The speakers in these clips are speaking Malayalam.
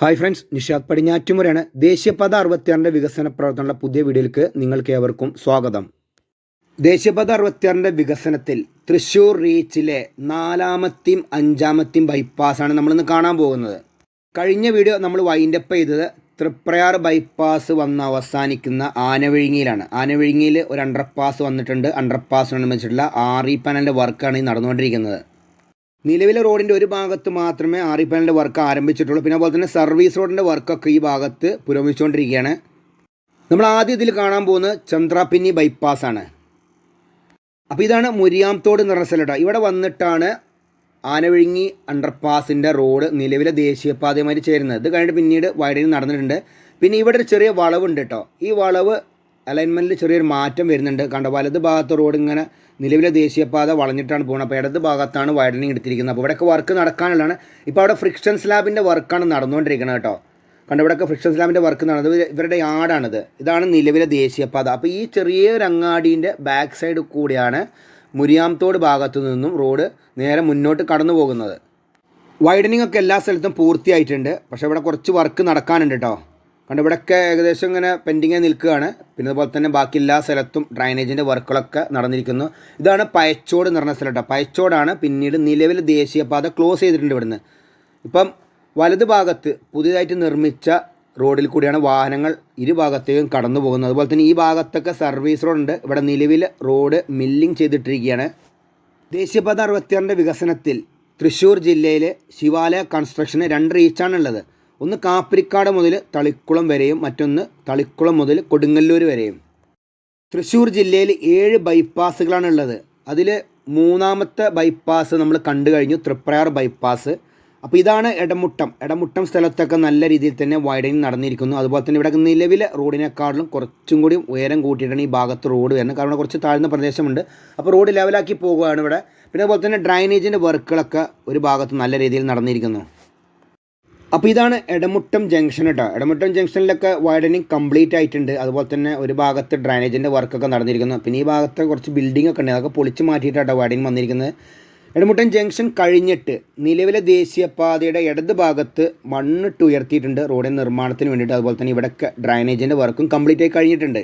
ഹായ് ഫ്രണ്ട്സ് നിഷാദ് പടിഞ്ഞാറ്റുമുറയാണ് ദേശീയപാത അറുപത്തിയാറിന്റെ വികസന പ്രവർത്തനമുള്ള പുതിയ വീഡിയോയിലേക്ക് നിങ്ങൾക്ക് ഏവർക്കും സ്വാഗതം. ദേശീയപാത അറുപത്തിയാറിന്റെ വികസനത്തിൽ തൃശ്ശൂർ റീച്ചിലെ നാലാമത്തെയും അഞ്ചാമത്തെയും ബൈപ്പാസാണ് നമ്മളിന്ന് കാണാൻ പോകുന്നത്. കഴിഞ്ഞ വീഡിയോ നമ്മൾ വൈൻഡപ്പ് ചെയ്തത് തൃപ്രയാർ ബൈപ്പാസ് വന്ന് അവസാനിക്കുന്ന ആനവിഴുങ്ങിയിലാണ്. ആനവിഴുങ്ങിയിൽ ഒരു അണ്ടർപാസ് വന്നിട്ടുണ്ട്. അണ്ടർപാസിനനുസരിച്ചിട്ടുള്ള ആർ ഇ പാനലിന്റെ വർക്കാണ് ഈ നടന്നുകൊണ്ടിരിക്കുന്നത്. നിലവിലെ റോഡിന്റെ ഒരു ഭാഗത്ത് മാത്രമേ പാനലിന്റെ വർക്ക് ആരംഭിച്ചിട്ടുള്ളൂ. പിന്നെ അതുപോലെ തന്നെ സർവീസ് റോഡിന്റെ വർക്കൊക്കെ ഈ ഭാഗത്ത് പുരോഗമിച്ചുകൊണ്ടിരിക്കുകയാണ്. നമ്മൾ ആദ്യം ഇതിൽ കാണാൻ പോകുന്നത് ചന്ദ്രാപിന്നി ബൈപ്പാസ് ആണ്. അപ്പോൾ ഇതാണ് മുരിയാംതോട് എന്ന് പറഞ്ഞ സ്ഥലം ഇവിടെ വന്നിട്ടാണ് ആനവിഴുങ്ങി അണ്ടർപാസിന്റെ റോഡ് നിലവിലെ ദേശീയപാതയുമായി ചേരുന്നത്. ഇത് കഴിഞ്ഞിട്ട് പിന്നീട് വൈഡനിങ് നടന്നിട്ടുണ്ട്. പിന്നെ ഇവിടെ ഒരു ചെറിയ വളവുണ്ട് കേട്ടോ. ഈ വളവ് അലൈൻമെന്റിൽ ചെറിയൊരു മാറ്റം വരുന്നുണ്ട്. കണ്ട വലത് ഭാഗത്ത് റോഡ് ഇങ്ങനെ നിലവിലെ ദേശീയപാത വളഞ്ഞിട്ടാണ് പോകുന്നത് അപ്പോൾ ഇടത് ഭാഗത്താണ് വൈഡനിങ് എടുത്തിരിക്കുന്നത്. അപ്പോൾ ഇവിടെയൊക്കെ വർക്ക് നടക്കാനുള്ളതാണ്. ഇപ്പോൾ അവിടെ ഫ്രിക്ഷൻ സ്ലാബിന്റെ വർക്കാണ് നടന്നുകൊണ്ടിരിക്കുന്നത് കേട്ടോ. കണ്ട ഇവിടെയൊക്കെ ഫ്രിക്ഷൻ സ്ലാബിന്റെ വർക്ക് നടന്നത്. ഇവരുടെ യാർഡാണിത്. ഇതാണ് നിലവിലെ ദേശീയപാത. അപ്പോൾ ഈ ചെറിയൊരു അങ്ങാടീന്റെ ബാക്ക് സൈഡ് കൂടിയാണ് മുരിയാംതോട് ഭാഗത്തു നിന്നും റോഡ് നേരെ മുന്നോട്ട് കടന്നു പോകുന്നത് വൈഡനിങ് ഒക്കെ എല്ലാ സ്ഥലത്തും പൂർത്തിയായിട്ടുണ്ട്. പക്ഷേ ഇവിടെ കുറച്ച് വർക്ക് നടക്കാനുണ്ട് കേട്ടോ. കണ്ട് ഇവിടെയൊക്കെ ഏകദേശം ഇങ്ങനെ പെൻഡിങ്ങായി നിൽക്കുകയാണ്. പിന്നെ അതുപോലെ തന്നെ ബാക്കി എല്ലാ സ്ഥലത്തും ഡ്രൈനേജിന്റെ വർക്കുകളൊക്കെ നടന്നിരിക്കുന്നു. ഇതാണ് പയച്ചോട് എന്ന് പറഞ്ഞ സ്ഥലം പയച്ചോടാണ് പിന്നീട് നിലവിൽ ദേശീയപാത ക്ലോസ് ചെയ്തിട്ടുണ്ട് ഇവിടുന്ന്. ഇപ്പം വലത് ഭാഗത്ത് പുതിയതായിട്ട് നിർമ്മിച്ച റോഡിൽ കൂടിയാണ് വാഹനങ്ങൾ ഇരുഭാഗത്തേക്കും കടന്നു പോകുന്നത്. അതുപോലെ തന്നെ ഈ ഭാഗത്തൊക്കെ സർവീസ് റോഡുണ്ട് ഇവിടെ നിലവിൽ റോഡ് മില്ലിംഗ് ചെയ്തിട്ടിരിക്കുകയാണ്. ദേശീയപാത അറുപത്തിയാറിന്റെ വികസനത്തിൽ തൃശ്ശൂർ ജില്ലയിലെ ശിവാലയ കൺസ്ട്രക്ഷന് രണ്ട് റീച്ചാണുള്ളത് ഒന്ന് കാപ്പിരിക്കാട് മുതൽ തളിക്കുളം വരെയും മറ്റൊന്ന് തളിക്കുളം മുതൽ കൊടുങ്ങല്ലൂർ വരെയും. തൃശ്ശൂർ ജില്ലയിൽ ഏഴ് ബൈപ്പാസുകളാണ് ഉള്ളത്. അതിൽ മൂന്നാമത്തെ ബൈപ്പാസ് നമ്മൾ കണ്ടു കഴിഞ്ഞു തൃപ്രയാർ ബൈപ്പാസ് അപ്പോൾ ഇതാണ് ഇടമുട്ടം ഇടമുട്ടം സ്ഥലത്തൊക്കെ നല്ല രീതിയിൽ തന്നെ വൈഡനിങ് നടന്നിരിക്കുന്നു. അതുപോലെ തന്നെ ഇവിടെ നിലവിലെ റോഡിനെക്കാളും കുറച്ചും കൂടി ഉയരം കൂട്ടിയിട്ടാണ് ഈ ഭാഗത്ത് റോഡ് വരുന്നത്. കാരണം കുറച്ച് താഴ്ന്ന പ്രദേശമുണ്ട്. അപ്പോൾ റോഡ് ലെവലാക്കി പോകുകയാണ് ഇവിടെ. പിന്നെ അതുപോലെ തന്നെ ഡ്രൈനേജിന്റെ വർക്കുകളൊക്കെ ഒരു ഭാഗത്ത് നല്ല രീതിയിൽ നടന്നിരിക്കുന്നു. അപ്പോൾ ഇതാണ് എടമുട്ടം ജംഗ്ഷൻ കേട്ടോ എടമുട്ടം ജംഗ്ഷനിലൊക്കെ വൈഡനിങ് കംപ്ലീറ്റ് ആയിട്ടുണ്ട്. അതുപോലെ തന്നെ ഒരു ഭാഗത്ത് ഡ്രൈനേജിന്റെ വർക്കൊക്കെ നടന്നിരിക്കുന്നു. പിന്നെ ഈ ഭാഗത്ത് കുറച്ച് ബിൽഡിംഗ് ഒക്കെ ഉണ്ട്. അതൊക്കെ പൊളിച്ച് മാറ്റിയിട്ടാണ് വൈഡനിങ് വന്നിരിക്കുന്നത്. എടമുട്ടം ജംഗ്ഷൻ കഴിഞ്ഞിട്ട് നിലവിലെ ദേശീയപാതയുടെ ഇടത് ഭാഗത്ത് മണ്ണിട്ട് ഉയർത്തിയിട്ടുണ്ട്. റോഡിന്റെ നിർമ്മാണത്തിന് വേണ്ടിയിട്ട് അതുപോലെ തന്നെ ഇവിടെ ഡ്രൈനേജിന്റെ വർക്കും കംപ്ലീറ്റ് ആയി കഴിഞ്ഞിട്ടുണ്ട്.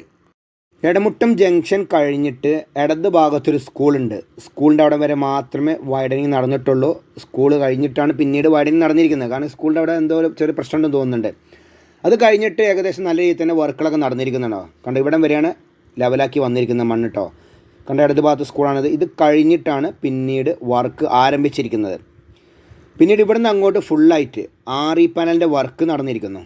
എടമുട്ടം ജംഗ്ഷൻ കഴിഞ്ഞിട്ട് ഇടത് ഭാഗത്തൊരു സ്കൂളുണ്ട്. സ്കൂളിന്റെ അവിടെ വരെ മാത്രമേ വൈഡനിങ് നടന്നിട്ടുള്ളൂ. സ്കൂൾ കഴിഞ്ഞിട്ടാണ് പിന്നീട് വൈഡനിങ് നടന്നിരിക്കുന്നത്. കാരണം സ്കൂളിന്റെ അവിടെ എന്തോ ചെറിയ പ്രശ്നമുണ്ടെന്ന് തോന്നുന്നുണ്ട്. അത് കഴിഞ്ഞിട്ട് ഏകദേശം നല്ല രീതിയിൽ തന്നെ വർക്കുകളൊക്കെ നടന്നിരിക്കുന്നുണ്ടോ? കണ്ടോ ഇവിടം വരെയാണ് ലെവലാക്കി വന്നിരിക്കുന്നത് മണ്ണിട്ടോ? കണ്ട ഇടത് ഭാഗത്ത് സ്കൂളാണിത്. ഇത് കഴിഞ്ഞിട്ടാണ് പിന്നീട് വർക്ക് ആരംഭിച്ചിരിക്കുന്നത്. പിന്നീട് ഇവിടുന്ന് അങ്ങോട്ട് ഫുള്ളായിട്ട് ആർ ഇ പാനലിന്റെ വർക്ക് നടന്നിരിക്കുന്നു.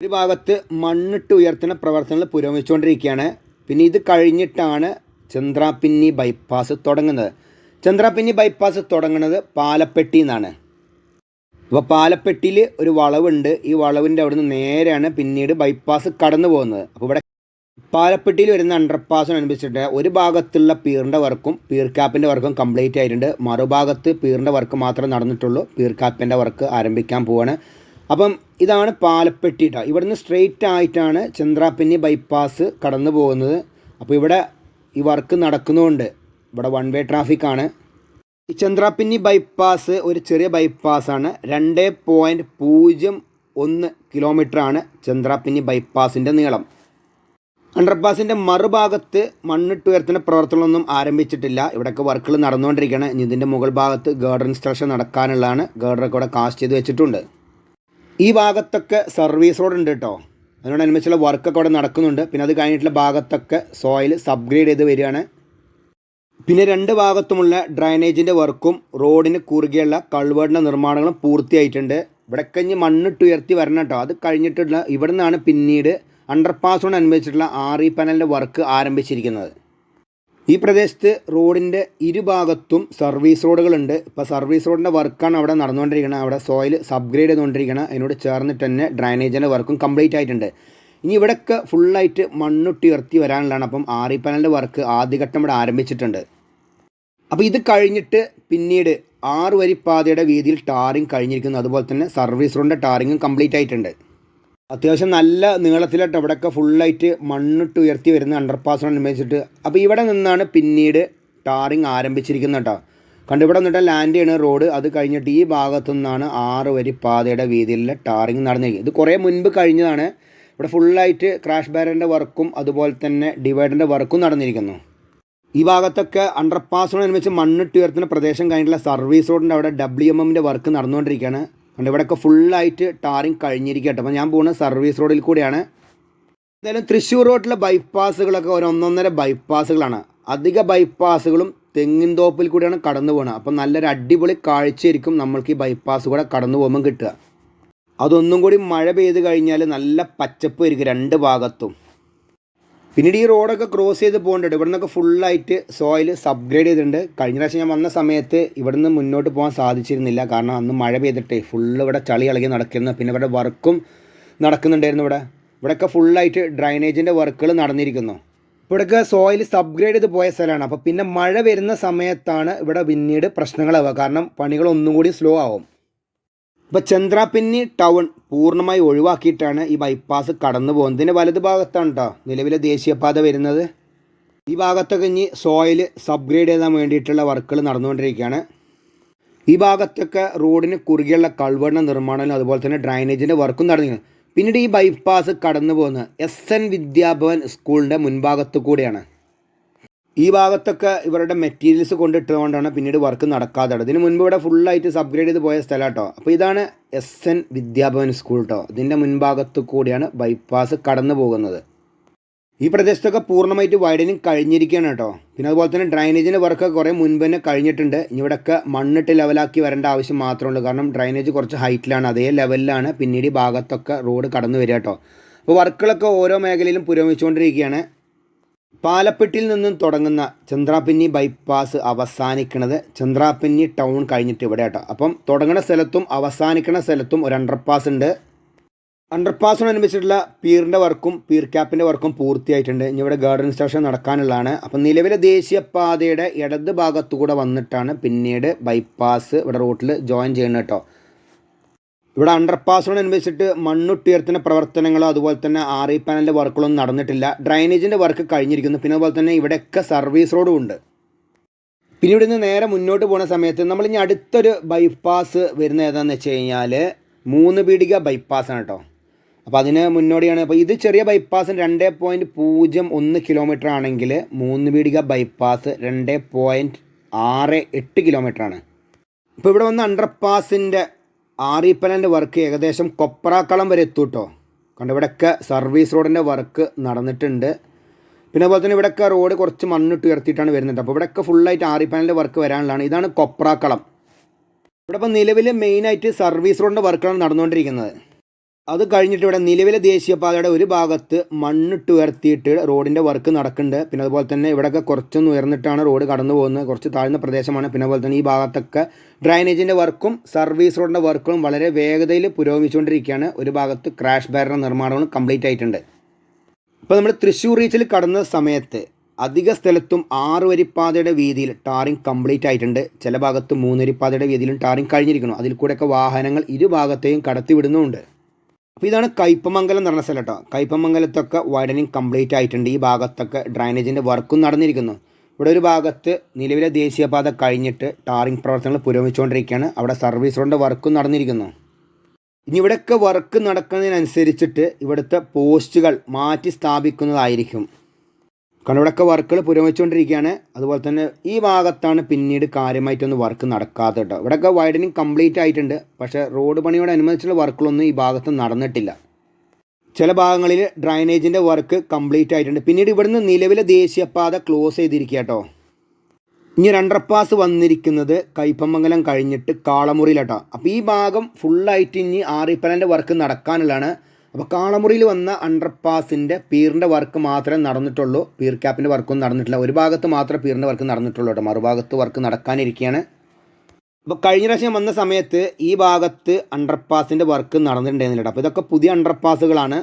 ഒരു ഭാഗത്ത് മണ്ണിട്ട് ഉയർത്തുന്ന പ്രവർത്തനങ്ങൾ പുരോഗമിച്ചുകൊണ്ടിരിക്കുകയാണ്. പിന്നെ ഇത് കഴിഞ്ഞിട്ടാണ് ചന്ദ്രാപിന്നി ബൈപ്പാസ് തുടങ്ങുന്നത്. ചന്ദ്രാപിന്നി ബൈപ്പാസ് തുടങ്ങുന്നത് പാലപ്പെട്ടി എന്നാണ്. അപ്പോൾ പാലപ്പെട്ടിയിൽ ഒരു വളവുണ്ട്. ഈ വളവിന്റെ അവിടുന്ന് നേരെയാണ് പിന്നീട് ബൈപ്പാസ് കടന്നു പോകുന്നത്. അപ്പോൾ ഇവിടെ പാലപ്പെട്ടിയിൽ വരുന്ന അണ്ടർപാസിനനുസരിച്ചിട്ട് ഒരു ഭാഗത്തുള്ള പീറിന്റെ വർക്കും പീർ ക്യാപ്പിന്റെ വർക്കും കംപ്ലീറ്റ് ആയിട്ടുണ്ട്. മറുഭാഗത്ത് പീറിന്റെ വർക്ക് മാത്രമേ നടന്നിട്ടുള്ളൂ. പീർ ക്യാപ്പിന്റെ വർക്ക് ആരംഭിക്കാൻ പോവാണ്. അപ്പം ഇതാണ് പാലപ്പെട്ടി കേട്ടോ ഇവിടുന്ന് സ്ട്രെയിറ്റ് ആയിട്ടാണ് ചന്ദ്രാപിന്നി ബൈപ്പാസ് കടന്നു പോകുന്നത്. അപ്പോൾ ഇവിടെ ഈ വർക്ക് നടക്കുന്നുണ്ട് ഇവിടെ വൺ വേ ട്രാഫിക്കാണ് ഈ ചന്ദ്രാപ്പിന്നി ബൈപ്പാസ് ഒരു ചെറിയ ബൈപ്പാസാണ് രണ്ട് പോയിന്റ് പൂജ്യം ഒന്ന് കിലോമീറ്ററാണ് ചന്ദ്രാപ്പിന്നി ബൈപ്പാസിന്റെ നീളം. അണ്ടർപാസിന്റെ മറുഭാഗത്ത് മണ്ണിട്ട് ഉയർത്തുന്ന പ്രവർത്തനങ്ങളൊന്നും ആരംഭിച്ചിട്ടില്ല. ഇവിടെയൊക്കെ വർക്കുകൾ നടന്നുകൊണ്ടിരിക്കുകയാണ് ഇനി ഇതിന്റെ മുകൾ ഭാഗത്ത് ഗേർഡർ ഇൻസ്ട്രക്ഷൻ നടക്കാനുള്ളതാണ്. ഗേർഡറൊക്കെ ഇവിടെ കാസ്റ്റ് ചെയ്ത് വെച്ചിട്ടുണ്ട്. ഈ ഭാഗത്തൊക്കെ സർവീസ് റോഡ് ഉണ്ട് കേട്ടോ അതിനോടനുബന്ധിച്ചുള്ള വർക്കൊക്കെ അവിടെ നടക്കുന്നുണ്ട്. പിന്നെ അത് കഴിഞ്ഞിട്ടുള്ള ഭാഗത്തൊക്കെ സോയിൽ സബ്ഗ്രേഡ് ചെയ്ത് വരികയാണ്. പിന്നെ രണ്ട് ഭാഗത്തുമുള്ള ഡ്രൈനേജിന്റെ വർക്കും റോഡിന് കുറുകെയുള്ള കൾവേടിന്റെ നിർമ്മാണങ്ങളും പൂർത്തിയായിട്ടുണ്ട്. ഇവിടെ കഴിഞ്ഞ് മണ്ണിട്ടുയർത്തി വരണം കേട്ടോ അത് കഴിഞ്ഞിട്ടുള്ള ഇവിടെ നിന്നാണ് പിന്നീട് അണ്ടർപാസിനോടനുബന്ധിച്ചിട്ടുള്ള ആർ ഇ പാനലിന്റെ വർക്ക് ആരംഭിച്ചിരിക്കുന്നത്. ഈ പ്രദേശത്ത് റോഡിന്റെ ഇരുഭാഗത്തും സർവീസ് റോഡുകളുണ്ട്. ഇപ്പോൾ സർവീസ് റോഡിന്റെ വർക്കാണ് അവിടെ നടന്നുകൊണ്ടിരിക്കുന്നത് അവിടെ സോയിൽ സബ്ഗ്രേഡ് ചെയ്തുകൊണ്ടിരിക്കുന്നത് അതിനോട് ചേർന്നിട്ട് തന്നെ ഡ്രൈനേജിന്റെ വർക്കും കംപ്ലീറ്റ് ആയിട്ടുണ്ട്. ഇനി ഇവിടെയൊക്കെ ഫുള്ളായിട്ട് മണ്ണുട്ടി ഉയർത്തി വരാനുള്ളതാണ്. അപ്പം ആറി പാനലിന്റെ വർക്ക് ആദ്യഘട്ടം ഇവിടെ ആരംഭിച്ചിട്ടുണ്ട്. അപ്പോൾ ഇത് കഴിഞ്ഞിട്ട് പിന്നീട് ആറ് വരി പാതയുടെ വീതിയിൽ ടാറിങ് കഴിഞ്ഞിരിക്കുന്നു. അതുപോലെ തന്നെ സർവീസ് റോഡിന്റെ ടാറിങ്ങും കംപ്ലീറ്റ് ആയിട്ടുണ്ട്. അത്യാവശ്യം നല്ല നീളത്തിലായിട്ട് ഇവിടെയൊക്കെ ഫുള്ളായിട്ട് മണ്ണിട്ട് ഉയർത്തി വരുന്ന അണ്ടർപാസിനനുസരിച്ചിട്ട് അപ്പോൾ ഇവിടെ നിന്നാണ് പിന്നീട് ടാറിങ് ആരംഭിച്ചിരിക്കുന്നത് കേട്ടോ. കണ്ട് ഇവിടെ നിന്നിട്ട് ലാൻഡ് ചെയ്യണ റോഡ് അത് കഴിഞ്ഞിട്ട് ഈ ഭാഗത്തു നിന്നാണ് ആറ് വരി പാതയുടെ വീതിയിലുള്ള ടാറിങ് നടന്നിരിക്കുന്നത്. ഇത് കുറേ മുൻപ് കഴിഞ്ഞതാണ്. ഇവിടെ ഫുള്ളായിട്ട് ക്രാഷ് ബാരറിന്റെ വർക്കും അതുപോലെ തന്നെ ഡിവൈഡറിന്റെ വർക്കും നടന്നിരിക്കുന്നു. ഈ ഭാഗത്തൊക്കെ അണ്ടർപാസിനോടനുബന്ധിച്ച് മണ്ണിട്ട് ഉയർത്തുന്ന പ്രദേശം കഴിഞ്ഞിട്ടുള്ള സർവീസ് റോഡിന്റെ അവിടെ ഡബ്ല്യു എം എമ്മിന്റെ വർക്ക് നടന്നുകൊണ്ടിരിക്കുകയാണ്. അതുകൊണ്ട് ഇവിടെയൊക്കെ ഫുള്ളായിട്ട് ടാറിങ് കഴിഞ്ഞിരിക്കട്ടെ അപ്പോൾ ഞാൻ പോകുന്നത് സർവീസ് റോഡിൽ കൂടിയാണ്. എന്തായാലും തൃശ്ശൂർ റോഡിലെ ബൈപ്പാസുകളൊക്കെ ഒരു ഒന്നൊന്നര ബൈപ്പാസുകളാണ് അധിക ബൈപ്പാസുകളും തെങ്ങിൻ തോപ്പിൽ കൂടിയാണ് കടന്നു പോകുന്നത് അപ്പം നല്ലൊരു അടിപൊളി കാഴ്ചയായിരിക്കും നമ്മൾക്ക് ഈ ബൈപ്പാസ് കൂടെ കടന്നു പോകുമ്പോൾ കിട്ടുക. അതൊന്നും കൂടി മഴ പെയ്ത് കഴിഞ്ഞാൽ നല്ല പച്ചപ്പ് ആയിരിക്കും രണ്ട് ഭാഗത്തും. പിന്നീട് ഈ റോഡൊക്കെ ക്രോസ് ചെയ്ത് പോകേണ്ടത് ഇവിടെ നിന്നൊക്കെ ഫുള്ളായിട്ട് സോയിൽ സബ്ഗ്രേഡ് ചെയ്തിട്ടുണ്ട്. കഴിഞ്ഞ പ്രാവശ്യം ഞാൻ വന്ന സമയത്ത് ഇവിടെ നിന്ന് മുന്നോട്ട് പോകാൻ സാധിച്ചിരുന്നില്ല. കാരണം അന്ന് മഴ പെയ്തിട്ടേ ഫുള്ള് ഇവിടെ ചളി ഇളകി നടക്കുന്നു. പിന്നെ ഇവിടെ വർക്കും നടക്കുന്നുണ്ടായിരുന്നു ഇവിടെ. ഇവിടെയൊക്കെ ഫുള്ളായിട്ട് ഡ്രൈനേജിന്റെ വർക്കുകൾ നടന്നിരിക്കുന്നു. ഇവിടെയൊക്കെ സോയിൽ സബ്ഗ്രേഡ് ചെയ്ത് പോയ സ്ഥലമാണ്. അപ്പോൾ പിന്നെ മഴ വരുന്ന സമയത്താണ് ഇവിടെ പിന്നീട് പ്രശ്നങ്ങളാവുക കാരണം പണികൾ ഒന്നും കൂടി സ്ലോ ആവും. ഇപ്പോൾ ചന്ദ്രാപിന്നി ടൗൺ പൂർണമായി ഒഴിവാക്കിയിട്ടാണ് ഈ ബൈപ്പാസ് കടന്നു പോകുന്നത്. ഇതിന്റെ വലത് ഭാഗത്താണ് കേട്ടോ നിലവിലെ ദേശീയപാത വരുന്നത്. ഈ ഭാഗത്തൊക്കെ ഇനി സോയിൽ സബ്ഗ്രേഡ് ചെയ്യാൻ വേണ്ടിയിട്ടുള്ള വർക്കുകൾ നടന്നുകൊണ്ടിരിക്കുകയാണ്. ഈ ഭാഗത്തൊക്കെ റോഡിന് കുറുകെയുള്ള കൾവണ്ണ നിർമ്മാണവും അതുപോലെ തന്നെ ഡ്രൈനേജിന്റെ വർക്കും നടന്നിരുന്നു. പിന്നീട് ഈ ബൈപ്പാസ് കടന്നു പോകുന്നത് എസ് എൻ വിദ്യാഭവൻ സ്കൂളിന്റെ മുൻഭാഗത്തു കൂടിയാണ്. ഈ ഭാഗത്തൊക്കെ ഇവരുടെ മെറ്റീരിയൽസ് കൊണ്ടിട്ടതുകൊണ്ടാണ് പിന്നീട് വർക്ക് നടക്കാതെ ഇതിന് മുൻപ് ഇവിടെ ഫുള്ളായിട്ട് സബ്ഗ്രേഡ് ചെയ്ത് പോയ സ്ഥലം കേട്ടോ. അപ്പോൾ ഇതാണ് എസ് എൻ വിദ്യാഭവൻ സ്കൂൾ കേട്ടോ ഇതിന്റെ മുൻഭാഗത്തു കൂടിയാണ് ബൈപ്പാസ് കടന്നു പോകുന്നത്. ഈ പ്രദേശത്തൊക്കെ പൂർണമായിട്ട് വൈഡനിങ് കഴിഞ്ഞിരിക്കുകയാണ് കേട്ടോ. പിന്നെ അതുപോലെ തന്നെ ഡ്രൈനേജിന്റെ വർക്ക് കുറേ മുൻപ് തന്നെ കഴിഞ്ഞിട്ടുണ്ട്. ഇവിടെയൊക്കെ മണ്ണിട്ട് ലെവലാക്കി വരേണ്ട ആവശ്യം മാത്രമേ ഉള്ളൂ. കാരണം ഡ്രൈനേജ് കുറച്ച് ഹൈറ്റിലാണ് അതേ ലെവലിലാണ് പിന്നീട് ഈ ഭാഗത്തൊക്കെ റോഡ് കടന്നു വരിക കേട്ടോ. അപ്പോൾ വർക്കുകളൊക്കെ ഓരോ മേഖലയിലും പുരോഗമിച്ചുകൊണ്ടിരിക്കുകയാണ്. പാലപ്പെട്ടിൽ നിന്നും തുടങ്ങുന്ന ചന്ദ്രാപിന്നി ബൈപ്പാസ് അവസാനിക്കുന്നത് ചന്ദ്രാപിന്നി ടൗൺ കഴിഞ്ഞിട്ട് ഇവിടെ കേട്ടോ അപ്പം തുടങ്ങുന്ന സ്ഥലത്തും അവസാനിക്കുന്ന സ്ഥലത്തും ഒരു അണ്ടർപാസ് ഉണ്ട്. അണ്ടർപാസിനനുസരിച്ചിട്ടുള്ള പീറിന്റെ വർക്കും പീർ ക്യാപ്പിന്റെ വർക്കും പൂർത്തിയായിട്ടുണ്ട്. ഇനി ഇവിടെ ഗാർഡൻ സ്റ്റേഷൻ നടക്കാനുള്ളതാണ്. അപ്പം നിലവിലെ ദേശീയപാതയുടെ ഇടത് ഭാഗത്തുകൂടെ വന്നിട്ടാണ് പിന്നീട് ബൈപ്പാസ് ഇവിടെ റൂട്ടിൽ ജോയിൻ ചെയ്യുന്നത് കേട്ടോ. ഇവിടെ അണ്ടർപാസിനോടനുബന്ധിച്ചിട്ട് മണ്ണുട്ടുയർത്തുന്ന പ്രവർത്തനങ്ങളോ അതുപോലെ തന്നെ ആർ ഇ പാനലിന്റെ വർക്കുകളൊന്നും നടന്നിട്ടില്ല. ഡ്രൈനേജിന്റെ വർക്ക് കഴിഞ്ഞിരിക്കുന്നു. പിന്നെ അതുപോലെ തന്നെ ഇവിടെയൊക്കെ സർവീസ് റോഡും ഉണ്ട്. പിന്നെ ഇവിടെ നിന്ന് നേരെ മുന്നോട്ട് പോകുന്ന സമയത്ത് നമ്മൾ ഇനി അടുത്തൊരു ബൈപ്പാസ് വരുന്ന ഏതാണെന്ന് വെച്ച് കഴിഞ്ഞാൽ മൂന്ന് പീടിക ബൈപ്പാസാണ് കേട്ടോ അപ്പോൾ അതിന് മുന്നോടിയാണ്. അപ്പോൾ ഇത് ചെറിയ ബൈപ്പാസ് രണ്ട് പോയിന്റ് പൂജ്യം ഒന്ന് കിലോമീറ്റർ ആണെങ്കിൽ മൂന്ന് പീടിക ബൈപ്പാസ് രണ്ട് പോയിന്റ് ആറ് എട്ട് കിലോമീറ്ററാണ് ഇപ്പോൾ ഇവിടെ വന്ന് അണ്ടർപാസിന്റെ ആറിപ്പലന്റെ വർക്ക് ഏകദേശം കൊപ്രാക്കളം വരെ എത്തും കേട്ടോ കണ്ട് ഇവിടെയൊക്കെ സർവീസ് റോഡിന്റെ വർക്ക് നടന്നിട്ടുണ്ട്. പിന്നെ അതുപോലെ തന്നെ ഇവിടെയൊക്കെ റോഡ് കുറച്ച് മണ്ണിട്ട് ഉയർത്തിയിട്ടാണ് വരുന്നത്. അപ്പോൾ ഇവിടെയൊക്കെ ഫുള്ളായിട്ട് ആറിപ്പാനലിന്റെ വർക്ക് വരാനുള്ളതാണ്. ഇതാണ് കൊപ്രാക്കളം. ഇവിടെ ഇപ്പോൾ നിലവിൽ മെയിനായിട്ട് സർവീസ് റോഡിന്റെ വർക്കാണ് നടന്നുകൊണ്ടിരിക്കുന്നത്. അത് കഴിഞ്ഞിട്ട് ഇവിടെ നിലവിലെ ദേശീയപാതയുടെ ഒരു ഭാഗത്ത് മണ്ണിട്ട് ഉയർത്തിയിട്ട് റോഡിന്റെ വർക്ക് നടക്കുന്നുണ്ട്. പിന്നെ അതുപോലെ തന്നെ ഇവിടെയൊക്കെ കുറച്ചൊന്ന് ഉയർന്നിട്ടാണ് റോഡ് കടന്നു പോകുന്നത്. കുറച്ച് താഴ്ന്ന പ്രദേശമാണ്. പിന്നെ അതുപോലെ തന്നെ ഈ ഭാഗത്തൊക്കെ ഡ്രൈനേജിന്റെ വർക്കും സർവീസ് റോഡിന്റെ വർക്കും വളരെ വേഗതയിൽ പുരോഗമിച്ചുകൊണ്ടിരിക്കുകയാണ്. ഒരു ഭാഗത്ത് ക്രാഷ് ബാരറിന്റെ നിർമ്മാണവും കംപ്ലീറ്റ് ആയിട്ടുണ്ട്. ഇപ്പോൾ നമ്മൾ തൃശ്ശൂർ റീച്ചിൽ കടന്ന സമയത്ത് അധിക സ്ഥലത്തും ആറ് വരിപ്പാതയുടെ വീതിയിൽ ടാറിങ് കംപ്ലീറ്റ് ആയിട്ടുണ്ട്. ചില ഭാഗത്ത് മൂന്ന് വരിപ്പാതയുടെ വീതിയിലും ടാറിങ് കഴിഞ്ഞിരിക്കുന്നു. അതിൽ കൂടെയൊക്കെ വാഹനങ്ങൾ ഇരുഭാഗത്തെയും കടത്തിവിടുന്നുമുണ്ട്. അപ്പോൾ ഇതാണ് കയ്പമംഗലം എന്ന് പറഞ്ഞ സ്ഥലം കേട്ടോ. കയ്പമംഗലത്തൊക്കെ വൈഡനിങ് കംപ്ലീറ്റ് ആയിട്ടുണ്ട്. ഈ ഭാഗത്തൊക്കെ ഡ്രൈനേജിന്റെ വർക്കും നടന്നിരിക്കുന്നു. ഇവിടെ ഒരു ഭാഗത്ത് നിലവിലെ ദേശീയപാത കഴിഞ്ഞിട്ട് ടാറിംഗ് പ്രവർത്തനങ്ങൾ പുരോഗമിച്ചുകൊണ്ടിരിക്കുകയാണ്. അവിടെ സർവീസ് റോഡിന്റെ വർക്കും നടന്നിരിക്കുന്നു. ഇനി ഇവിടെയൊക്കെ വർക്ക് നടക്കുന്നതിനനുസരിച്ചിട്ട് ഇവിടുത്തെ പോസ്റ്റുകൾ മാറ്റി സ്ഥാപിക്കുന്നതായിരിക്കും. കാരണം വർക്കുകൾ പുരോഗമിച്ചുകൊണ്ടിരിക്കുകയാണ്. അതുപോലെ തന്നെ ഈ ഭാഗത്താണ് പിന്നീട് കാര്യമായിട്ടൊന്നും വർക്ക് നടക്കാത്ത കേട്ടോ. ഇവിടെയൊക്കെ വൈഡനിങ് കംപ്ലീറ്റ് ആയിട്ടുണ്ട്. പക്ഷേ റോഡ് പണിയോടനുബന്ധിച്ചുള്ള വർക്കുകളൊന്നും ഈ ഭാഗത്ത് നടന്നിട്ടില്ല. ചില ഭാഗങ്ങളിൽ ഡ്രൈനേജിന്റെ വർക്ക് കംപ്ലീറ്റ് ആയിട്ടുണ്ട്. പിന്നീട് ഇവിടുന്ന് നിലവിലെ ദേശീയപാത ക്ലോസ് ചെയ്തിരിക്കുക കേട്ടോ. ഇനി രണ്ടർപാസ് വന്നിരിക്കുന്നത് കൈപ്പമംഗലം കഴിഞ്ഞിട്ട് കാളമുറിയിലാട്ടോ അപ്പോൾ ഈ ഭാഗം ഫുള്ളായിട്ട് ഇനി ആറിപ്പലന്റെ വർക്ക് നടക്കാനുള്ളതാണ്. അപ്പോൾ കാളമുറിയിൽ വന്ന അണ്ടർപാസിന്റെ പീറിന്റെ വർക്ക് മാത്രമേ നടന്നിട്ടുള്ളൂ. പീർ ക്യാപ്പിന്റെ വർക്കൊന്നും നടന്നിട്ടില്ല. ഒരു ഭാഗത്ത് മാത്രമേ പീറിന്റെ വർക്ക് നടന്നിട്ടുള്ളൂ കേട്ടോ. മറുഭാഗത്ത് വർക്ക് നടക്കാനിരിക്കുകയാണ് അപ്പോൾ കഴിഞ്ഞ പ്രാവശ്യം വന്ന സമയത്ത് ഈ ഭാഗത്ത് അണ്ടർപാസിന്റെ വർക്ക് നടന്നിട്ടുണ്ടായിരുന്നില്ല അപ്പോൾ ഇതൊക്കെ പുതിയ അണ്ടർപാസുകളാണ്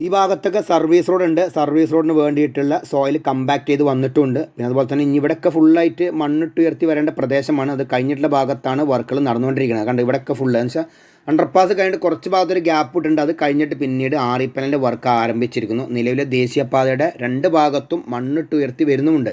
ഈ ഭാഗത്തൊക്കെ സർവീസ് റോഡ് ഉണ്ട്. സർവീസ് റോഡിന് വേണ്ടിയിട്ടുള്ള സോയിൽ കമ്പാക്ട് ചെയ്ത് വന്നിട്ടുണ്ട്. പിന്നെ അതുപോലെ തന്നെ ഇനി ഇവിടെയൊക്കെ ഫുള്ളായിട്ട് മണ്ണിട്ട് ഉയർത്തി വരേണ്ട പ്രദേശമാണ്. അത് കഴിഞ്ഞിട്ടുള്ള ഭാഗത്താണ് വർക്കുകൾ നടന്നുകൊണ്ടിരിക്കുന്നത്. കണ്ട്? ഇവിടെയൊക്കെ ഫുള്ള് എന്ന് വെച്ചാൽ അണ്ടർപാസ് കഴിഞ്ഞിട്ട് കുറച്ച് ഭാഗത്തൊരു ഗ്യാപ്പ് ഇട്ടുണ്ട് അത് കഴിഞ്ഞിട്ട് പിന്നീട് ആറിപ്പനലിന്റെ വർക്ക് ആരംഭിച്ചിരിക്കുന്നു. നിലവിലെ ദേശീയപാതയുടെ രണ്ട് ഭാഗത്തും മണ്ണിട്ട് ഉയർത്തി വരുന്നുമുണ്ട്.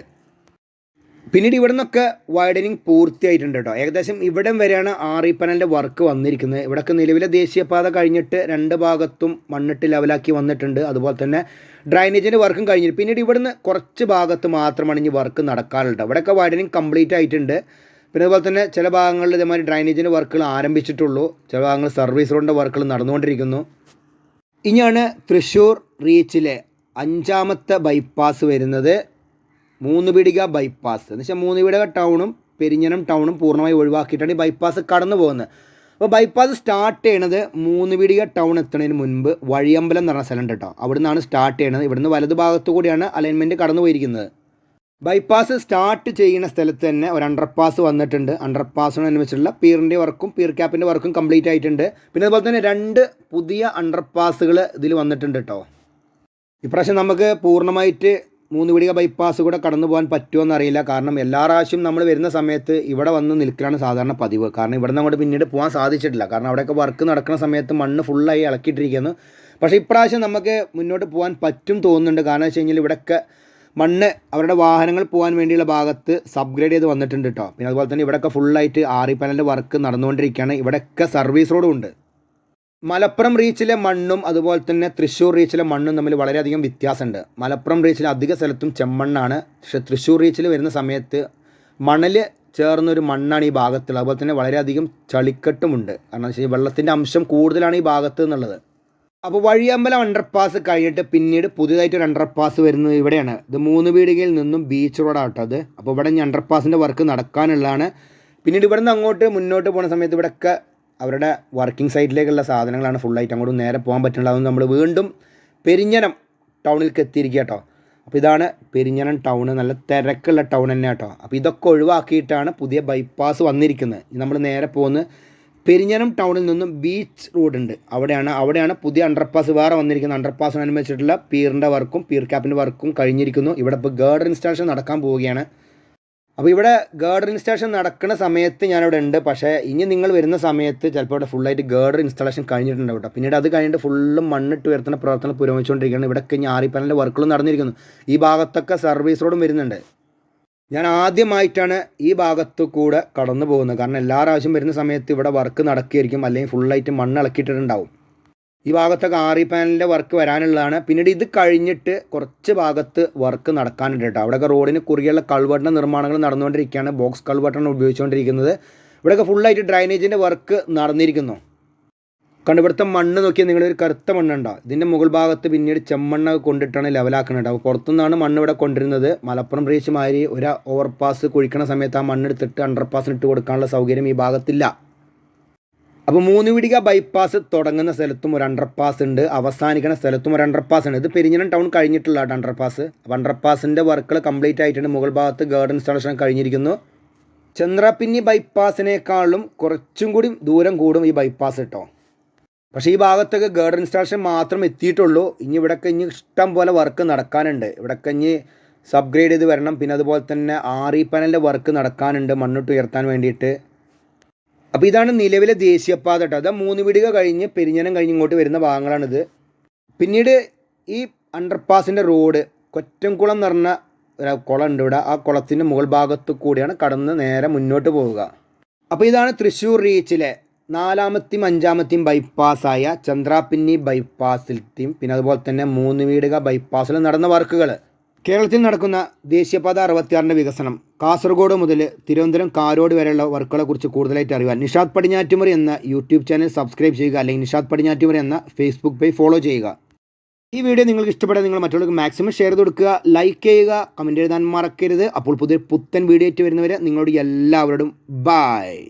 പിന്നീട് ഇവിടെ നിന്നൊക്കെ വൈഡനിങ് പൂർത്തിയായിട്ടുണ്ട് കേട്ടോ. ഏകദേശം ഇവിടം വരെയാണ് ആറിപ്പനലിന്റെ വർക്ക് വന്നിരിക്കുന്നത്. ഇവിടെയൊക്കെ നിലവിലെ ദേശീയപാത കഴിഞ്ഞിട്ട് രണ്ട് ഭാഗത്തും മണ്ണിട്ട് ലെവലാക്കി വന്നിട്ടുണ്ട്. അതുപോലെ തന്നെ ഡ്രൈനേജിന്റെ വർക്കും കഴിഞ്ഞിട്ട്. പിന്നീട് ഇവിടുന്ന് കുറച്ച് ഭാഗത്ത് മാത്രമാണ് ഇനി വർക്ക് നടക്കാറുണ്ട് ഇവിടെയൊക്കെ വൈഡനിങ് കംപ്ലീറ്റ് ആയിട്ടുണ്ട്. പിന്നെ അതുപോലെ തന്നെ ചില ഭാഗങ്ങളിൽ ഇതേമാതിരി ഡ്രൈനേജിന്റെ വർക്കുകൾ ആരംഭിച്ചിട്ടുള്ളൂ. ചില ഭാഗങ്ങൾ സർവീസ് റോഡിന്റെ വർക്കുകൾ നടന്നുകൊണ്ടിരിക്കുന്നു. ഇനിയാണ് തൃശ്ശൂർ റീച്ചിലെ അഞ്ചാമത്തെ ബൈപ്പാസ് വരുന്നത്. മൂന്ന് പിടിക ബൈപ്പാസ് എന്ന് വെച്ചാൽ മൂന്നുപീടിക ടൗണും പെരിഞ്ഞനം ടൗണും പൂർണമായി ഒഴിവാക്കിയിട്ടാണ് ഈ ബൈപ്പാസ് കടന്നു പോകുന്നത്. അപ്പോൾ ബൈപ്പാസ് സ്റ്റാർട്ട് ചെയ്യണത് മൂന്നുപീടിക ടൗൺ എത്തുന്നതിന് മുൻപ് വഴിയമ്പലം എന്ന് പറഞ്ഞ സ്ഥലം കേട്ടോ. അവിടെ നിന്നാണ് സ്റ്റാർട്ട് ചെയ്യണത്. ഇവിടുന്ന് വലതു ഭാഗത്തു കൂടിയാണ് അലൈൻമെന്റ് കടന്നു പോയിരിക്കുന്നത് ബൈപ്പാസ് സ്റ്റാർട്ട് ചെയ്യുന്ന സ്ഥലത്ത് തന്നെ ഒരു അണ്ടർപാസ് വന്നിട്ടുണ്ട്. അണ്ടർപാസിനനുസരിച്ചുള്ള പീറിന്റെ വർക്കും പീർ ക്യാപ്പിന്റെ വർക്കും കംപ്ലീറ്റ് ആയിട്ടുണ്ട്. പിന്നെ അതുപോലെ തന്നെ രണ്ട് പുതിയ അണ്ടർപാസുകൾ ഇതിൽ വന്നിട്ടുണ്ട് കേട്ടോ ഇപ്രാവശ്യം നമുക്ക് പൂർണമായിട്ട് മൂന്ന് പിടിക ബൈപ്പാസ് കൂടെ കടന്നു പോകാൻ പറ്റുമോ എന്നറിയില്ല കാരണം എല്ലാ പ്രാവശ്യവും നമ്മൾ വരുന്ന സമയത്ത് ഇവിടെ വന്ന് നിൽക്കലാണ് സാധാരണ പതിവ്. കാരണം ഇവിടെ നിന്ന് അങ്ങോട്ട് പിന്നീട് പോകാൻ സാധിച്ചിട്ടില്ല. കാരണം അവിടെയൊക്കെ വർക്ക് നടക്കുന്ന സമയത്ത് മണ്ണ് ഫുള്ളായി ഇളക്കിയിട്ടിരിക്കുന്നു. പക്ഷേ ഇപ്രാവശ്യം നമുക്ക് മുന്നോട്ട് പോകാൻ പറ്റും തോന്നുന്നുണ്ട്. കാരണം വെച്ച് കഴിഞ്ഞാൽ ഇവിടെയൊക്കെ മണ്ണ് അവരുടെ വാഹനങ്ങൾ പോകാൻ വേണ്ടിയുള്ള ഭാഗത്ത് സബ്ഗ്രേഡ് ചെയ്ത് വന്നിട്ടുണ്ട് കേട്ടോ പിന്നെ അതുപോലെ തന്നെ ഇവിടെയൊക്കെ ഫുള്ളായിട്ട് ആറി പാനലിന്റെ വർക്ക് നടന്നുകൊണ്ടിരിക്കുകയാണ്. ഇവിടെയൊക്കെ സർവീസ് റോഡും ഉണ്ട്. മലപ്പുറം റീച്ചിലെ മണ്ണും അതുപോലെ തന്നെ തൃശ്ശൂർ റീച്ചിലെ മണ്ണും തമ്മിൽ വളരെയധികം വ്യത്യാസമുണ്ട്. മലപ്പുറം റീച്ചിൽ അധിക സ്ഥലത്തും ചെമ്മണ്ണാണ്. പക്ഷെ തൃശ്ശൂർ റീച്ചിൽ വരുന്ന സമയത്ത് മണൽ ചേർന്നൊരു മണ്ണാണ് ഈ ഭാഗത്തുള്ളത്. അതുപോലെ തന്നെ വളരെയധികം ചളിക്കെട്ടുമുണ്ട്. കാരണം വെച്ചാൽ വെള്ളത്തിന്റെ അംശം കൂടുതലാണ് ഈ ഭാഗത്ത് എന്നുള്ളത്. അപ്പോൾ വഴിയമ്പലം അണ്ടർപാസ് കഴിഞ്ഞിട്ട് പിന്നീട് പുതിയതായിട്ട് ഒരു അണ്ടർപാസ് വരുന്നത് ഇവിടെയാണ്. ഇത് മൂന്ന് വീടുകളിൽ നിന്നും ബീച്ച് റോഡാട്ടോ അത്. അപ്പോൾ ഇവിടെ ഞാൻ അണ്ടർപാസിന്റെ വർക്ക് നടക്കാനുള്ളതാണ്. പിന്നീട് ഇവിടെ നിന്ന് അങ്ങോട്ട് മുന്നോട്ട് പോകുന്ന സമയത്ത് ഇവിടെയൊക്കെ അവരുടെ വർക്കിംഗ് സൈറ്റിലേക്കുള്ള സാധനങ്ങളാണ് ഫുള്ളായിട്ട് അങ്ങോട്ട് നേരെ പോകാൻ പറ്റുന്നത്. അതുകൊണ്ട് നമ്മൾ വീണ്ടും പെരിഞ്ഞനം ടൗണിലേക്ക് എത്തിയിരിക്കുക കേട്ടോ അപ്പോൾ ഇതാണ് പെരിഞ്ഞനം ടൗൺ നല്ല തിരക്കുള്ള ടൗൺ തന്നെ കേട്ടോ അപ്പോൾ ഇതൊക്കെ ഒഴിവാക്കിയിട്ടാണ് പുതിയ ബൈപ്പാസ് വന്നിരിക്കുന്നത്. നമ്മൾ നേരെ പോകുന്ന പെരിഞ്ഞനം ടൗണിൽ നിന്നും ബീച്ച് റോഡ് ഉണ്ട്. അവിടെയാണ് അവിടെയാണ് പുതിയ അണ്ടർപാസ് വേറെ വന്നിരിക്കുന്ന അണ്ടർപാസിനനുസരിച്ചിട്ടുള്ള പീറിന്റെ വർക്കും പീർ ക്യാപ്പിന്റെ വർക്കും കഴിഞ്ഞിരിക്കുന്നു. ഇവിടെ ഇപ്പോൾ ഗേർഡർ ഇൻസ്റ്റാളേഷൻ നടക്കാൻ പോവുകയാണ്. അപ്പോൾ ഇവിടെ ഗേർഡർ ഇൻസ്റ്റാളേഷൻ നടക്കുന്ന സമയത്ത് ഞാനിവിടെ ഉണ്ട്. പക്ഷേ ഇനി നിങ്ങൾ വരുന്ന സമയത്ത് ചിലപ്പോൾ ഇവിടെ ഫുള്ളായിട്ട് ഗേർഡർ ഇൻസ്റ്റാളേഷൻ കഴിഞ്ഞിട്ടുണ്ട് കേട്ടോ. പിന്നീട് അത് കഴിഞ്ഞിട്ട് ഫുള്ളും മണ്ണിട്ട് ഉയർത്തുന്ന പ്രവർത്തനം പുരോഗമിച്ചുകൊണ്ടിരിക്കുകയാണ്. ഇവിടെ ഇനി ആറിപ്പാനലിന്റെ വർക്കുകളും നടന്നിരിക്കുന്നു. ഈ ഭാഗത്തൊക്കെ സർവീസ് റോഡും വരുന്നുണ്ട്. ഞാൻ ആദ്യമായിട്ടാണ് ഈ ഭാഗത്തു കൂടെ കടന്നു പോകുന്നത്. കാരണം എല്ലാ പ്രാവശ്യം വരുന്ന സമയത്ത് ഇവിടെ വർക്ക് നടക്കുകയായിരിക്കും. അല്ലെങ്കിൽ ഫുള്ളായിട്ട് മണ്ണ് ഇളക്കിയിട്ടുണ്ടാവും ഈ ഭാഗത്തൊക്കെ ആറി പാനലിന്റെ വർക്ക് വരാനുള്ളതാണ്. പിന്നീട് ഇത് കഴിഞ്ഞിട്ട് കുറച്ച് ഭാഗത്ത് വർക്ക് നടക്കാനുണ്ട് കേട്ടോ. അവിടെയൊക്കെ റോഡിന് കുറുകെയുള്ള കൾവെട്ടിന്റെ നിർമ്മാണങ്ങൾ നടന്നുകൊണ്ടിരിക്കുകയാണ്. ബോക്സ് കൾവെട്ടാണ് ഉപയോഗിച്ചുകൊണ്ടിരിക്കുന്നത്. ഇവിടെയൊക്കെ ഫുള്ളായിട്ട് ഡ്രൈനേജിന്റെ വർക്ക് നടന്നിരിക്കുന്നു. കണ്ട് ഇവിടുത്തെ മണ്ണ് നോക്കിയാൽ നിങ്ങളൊരു കറുത്ത മണ്ണുണ്ടോ. ഇതിന്റെ മുകൾ ഭാഗത്ത് പിന്നീട് ചെമ്മണ്ണ കൊണ്ടിട്ടാണ് ലെവലാക്കുന്നത് അപ്പോൾ പുറത്തുനിന്നാണ് മണ്ണ് ഇവിടെ കൊണ്ടിരുന്നത് മലപ്പുറം റീച്ച് മാതിരി ഒരു ഓവർപാസ് കുഴിക്കണ സമയത്ത് ആ മണ്ണെടുത്തിട്ട് അണ്ടർപാസിന് ഇട്ട് കൊടുക്കാനുള്ള സൗകര്യം ഈ ഭാഗത്തില്ല. അപ്പോൾ മൂന്നുപിടിക ബൈപ്പാസ് തുടങ്ങുന്ന സ്ഥലത്തും ഒരു അണ്ടർപാസ് ഉണ്ട്. അവസാനിക്കുന്ന സ്ഥലത്തും ഒരു അണ്ടർപാസ് ഉണ്ട്. ഇത് പെരിഞ്ഞനം ടൗൺ കഴിഞ്ഞിട്ടുള്ള അണ്ടർപാസ് അപ്പോൾ അണ്ടർപാസിന്റെ വർക്കുകൾ കംപ്ലീറ്റ് ആയിട്ടുണ്ട്. മുകൾ ഭാഗത്ത് ഗാർഡൻ ഇൻസ്റ്റാളേഷൻ കഴിഞ്ഞിരിക്കുന്നു. ചന്ദ്രപ്പിന്നി ബൈപ്പാസിനേക്കാളും കുറച്ചും കൂടി ദൂരം കൂടും ഈ ബൈപ്പാസ് കേട്ടോ പക്ഷേ ഈ ഭാഗത്തൊക്കെ ഗാർഡൻ ഇൻസ്റ്റാളേഷൻ മാത്രം എത്തിയിട്ടുള്ളൂ. ഇനി ഇവിടൊക്കെ ഇനി ഇഷ്ടം പോലെ വർക്ക് നടക്കാനുണ്ട്. ഇവിടൊക്കെ ഇനി സബ്ഗ്രേഡ് ചെയ്ത് വരണം. പിന്നെ അതുപോലെ തന്നെ ആറി പാനലിന്റെ വർക്ക് നടക്കാനുണ്ട്. മണ്ണിട്ട് ഉയർത്താൻ വേണ്ടിയിട്ട്. അപ്പോൾ ഇതാണ് നിലവിലെ ദേശീയപാത കേട്ടോ അത് മൂന്ന് വീടുക കഴിഞ്ഞ് പെരിഞ്ഞനം കഴിഞ്ഞ് ഇങ്ങോട്ട് വരുന്ന ഭാഗങ്ങളാണിത്. പിന്നീട് ഈ അണ്ടർപാസിന്റെ റോഡ് കൊറ്റംകുളം എന്ന് പറഞ്ഞ ഒരു കുളം ഉണ്ട് ഇവിടെ. ആ കുളത്തിന്റെ മുകൾ ഭാഗത്തു കൂടിയാണ് കടന്ന് നേരെ മുന്നോട്ട് പോവുക. അപ്പോൾ ഇതാണ് തൃശ്ശൂർ റീച്ചിലെ നാലാമത്തെയും അഞ്ചാമത്തെയും ബൈപ്പാസായ ചന്ദ്രാപിന്നി ബൈപ്പാസിലത്തെയും പിന്നെ അതുപോലെ തന്നെ മൂന്ന് വീടുക ബൈപ്പാസിൽ നടന്ന വർക്കുകൾ. കേരളത്തിൽ നടക്കുന്ന ദേശീയപാത അറുപത്തിയാറിന്റെ വികസനം കാസർഗോഡ് മുതൽ തിരുവനന്തപുരം കാരോട് വരെയുള്ള വർക്കുകളെ കുറിച്ച് കൂടുതലായിട്ട് അറിയാൻ നിഷാദ് പടിഞ്ഞാറ്റുമുറി എന്ന യൂട്യൂബ് ചാനൽ സബ്സ്ക്രൈബ് ചെയ്യുക അല്ലെങ്കിൽ നിഷാദ് പടിഞ്ഞാറ്റുമുറി എന്ന ഫേസ്ബുക്ക് പേജ് ഫോളോ ചെയ്യുക. ഈ വീഡിയോ നിങ്ങൾക്ക് ഇഷ്ടപ്പെട്ടാൽ നിങ്ങൾ മറ്റുള്ളവർക്ക് മാക്സിമം ഷെയർ കൊടുക്കുക ലൈക്ക് ചെയ്യുക കമന്റ് എഴുതാൻ മറക്കരുത്. അപ്പോൾ പുതിയ പുത്തൻ വീഡിയോ ആയിട്ട് വരുന്നവരെ നിങ്ങളോട് എല്ലാവരോടും ബായ്